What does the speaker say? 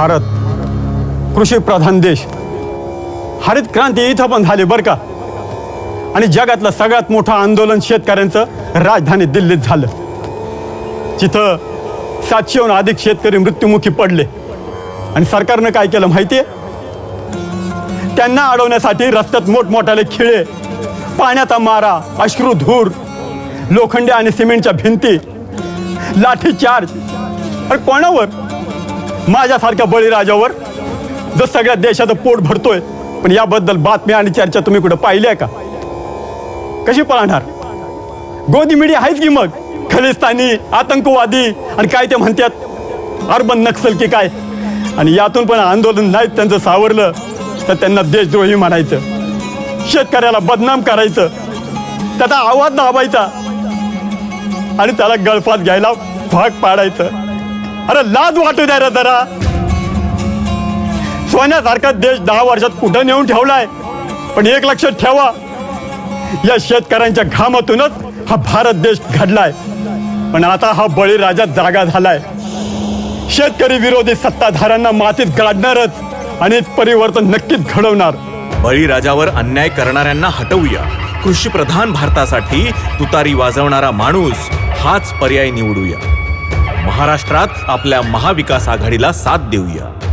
भारत कृषी प्रधान देश. हरित क्रांती इथं पण झाली बरं का? आणि जगातलं सगळ्यात मोठं आंदोलन शेतकऱ्यांचं राजधानी दिल्लीत झालं. जिथं सातशेहून अधिक शेतकरी मृत्युमुखी पडले. आणि सरकारनं काय केलं माहिती आहे त्यांना अडवण्यासाठी रस्त्यात मोठमोठाले खिळे पाण्याचा मारा अश्रू धूर लोखंडी आणि सिमेंटच्या भिंती लाठी चार्ज कोणावर? माझ्यासारख्या बळीराजावर जो सगळ्या देशाचं पोट भरतोय पण याबद्दल बातम्या आणि चर्चा तुम्ही कुठं पाहिल्या का? कशी पाहणार? गोदी मीडिया आहेच की मग? खलिस्तानी आतंकवादी आणि काय ते म्हणतात? अर्बन नक्सल की काय? आणि यातून पण आंदोलन नाही त्यांचं सावरलं तर त्यांना देशद्रोही म्हणायचं. शेतकऱ्याला बदनाम करायचं. त्याचा आवाज दाबायचा. आणि त्याला गळफात घ्यायला भाग पाडायचं. अरे लाज वाटू द्या रे जरा. सोन्यासारखा देश दहा वर्षात कुठं नेऊन ठेवलाय? पण एक लक्षात ठेवा या शेतकऱ्यांच्या घामातूनच हा भारत देश घडलाय. पण आता हा बळीराजा जागा झालाय. शेतकरी विरोधी सत्ताधाऱ्यांना मातीत गाडणारच आणि परिवर्तन नक्कीच घडवणार. बळीराजावर अन्याय करणाऱ्यांना हटवूया. कृषी प्रधान भारतासाठी तुतारी वाजवणारा माणूस हाच पर्याय निवडूया. महाराष्ट्रात आपल्या महाविकास आघाडीला साथ देऊया.